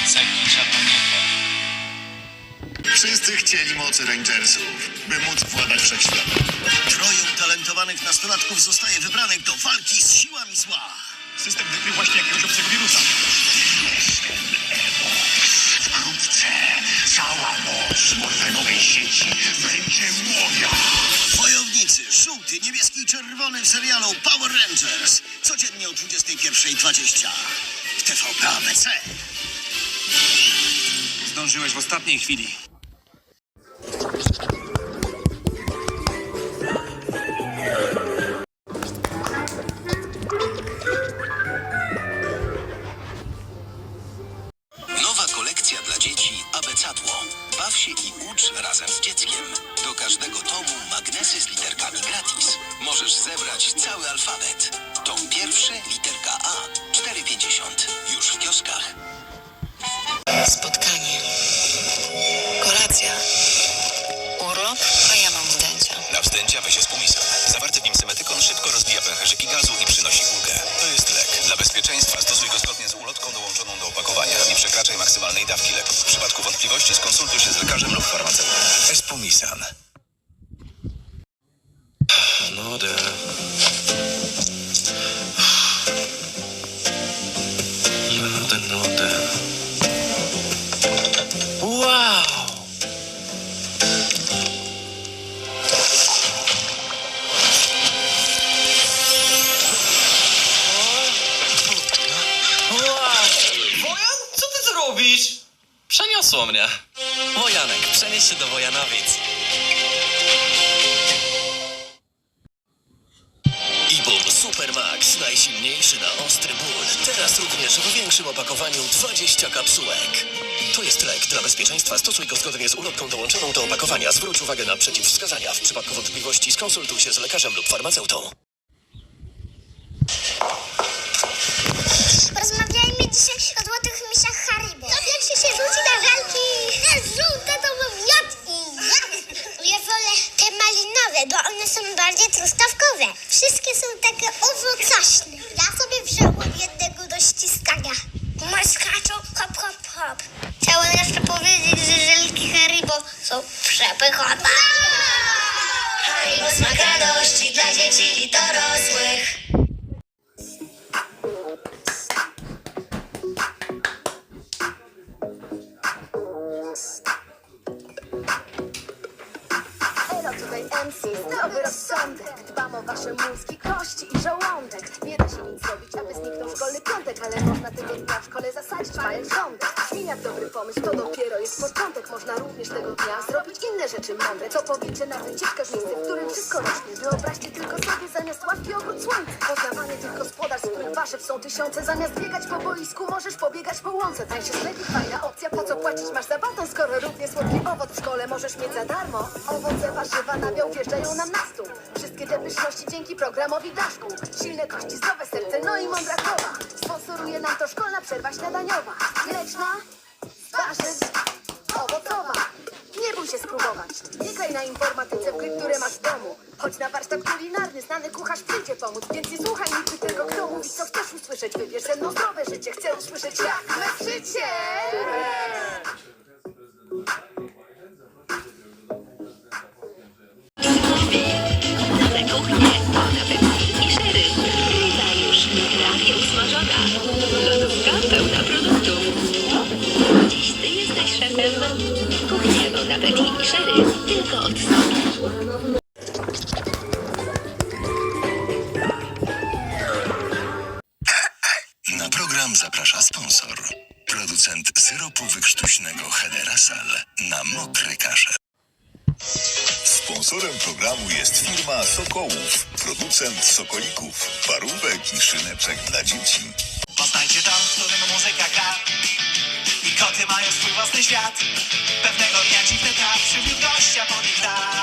A, B, C, kicza to nie to. Wszyscy chcieli mocy Rangersów, by móc władać wszechświatem. Troje utalentowanych nastolatków zostaje wybranych do walki z siłami zła. System wykrył właśnie jakiegoś obcego wirusa. Wkrótce cała moc morfenowej sieci będzie moja. Wojownicy, żółty, niebieski i czerwony w serialu Power Rangers. Codziennie o 21.20 w TVP ABC. Zdążyłeś w ostatniej chwili. Nowa kolekcja dla dzieci Abecadło. Baw się i ucz razem z dzieckiem. Do każdego tomu magnesy z literkami gratis. Możesz zebrać cały alfabet. Tom pierwszy, Na wstęcia weź Espumisan. Zawarty w nim symetykon szybko rozbija pęcherzyki gazu i przynosi ulgę. To jest lek. Dla bezpieczeństwa stosuj go zgodnie z ulotką dołączoną do opakowania. Nie przekraczaj maksymalnej dawki leku. W przypadku wątpliwości skonsultuj się z lekarzem lub farmaceutą. Espumisan. Nudę. Robisz? Przeniosło mnie. Wojanek, przenieś się do Wojanowic. Ibum Supermax, najsilniejszy na ostry ból. Teraz również w większym opakowaniu 20 kapsułek. To jest lek. Dla bezpieczeństwa stosuj go zgodnie z ulotką dołączoną do opakowania. Zwróć uwagę na przeciwwskazania. W przypadku wątpliwości skonsultuj się z lekarzem lub farmaceutą. Malinowe, bo one są bardziej truskawkowe. Wszystkie są takie owocośne. Ja sobie wziąłem jednego do ściskania. Maskaczą hop hop hop. Chciałem jeszcze powiedzieć, że żelki Haribo są przepychowe. Haribo smak dla dzieci i dorosłych. MC, zdrowy rozsądek. Dbam o wasze mózgi, kości i żołądek piątek Ale można tego dnia w szkole zasadzić mając rządek Brzmi jak dobry pomysł, to dopiero jest początek. Można również tego dnia zrobić inne rzeczy mądre. Co powiecie na wycieczkę w miejsce, w którym wszystko rośnie? Wyobraźcie tylko sobie zamiast ławki ogród słońca. Poznawanie tych gospodarstw, w których warzyw są tysiące. Zamiast biegać po boisku, możesz pobiegać po łące. Tańsze sklepik, fajna opcja, po co płacić? Masz za baton Skoro równie słodki owoc w szkole możesz mieć za darmo. Owoce, warzywa, nabiał wjeżdżają nam na stół. Wszystkie te pyszności dzięki programowi Daszku. Silne kości, zdrowe serce, no i mądra głowa Sponsoruje nam to szkolna przerwa śniadaniowa Mleczna, warzyw, owocowa nie bój się spróbować. Nie na informatyce w gry, które masz w domu. Chodź na warsztat kulinarny, znany kucharz przyjdzie pomóc. Więc nie słuchaj nigdy tego, kto mówi, co chcesz usłyszeć. Wybierz ze mną zdrowe życie, chcę usłyszeć jak me życie. Bon Appetit i tylko. Na program zaprasza sponsor. Producent syropu wykrztuśnego Hederasal na mokre kasze. Sponsorem programu jest firma Sokołów, producent sokolików, parówek i szyneczek dla dzieci. Poznajcie dom, w muzyka gra koty mają swój własny świat. Pewnego dnia dziwny traf przywiódł gościa po nich da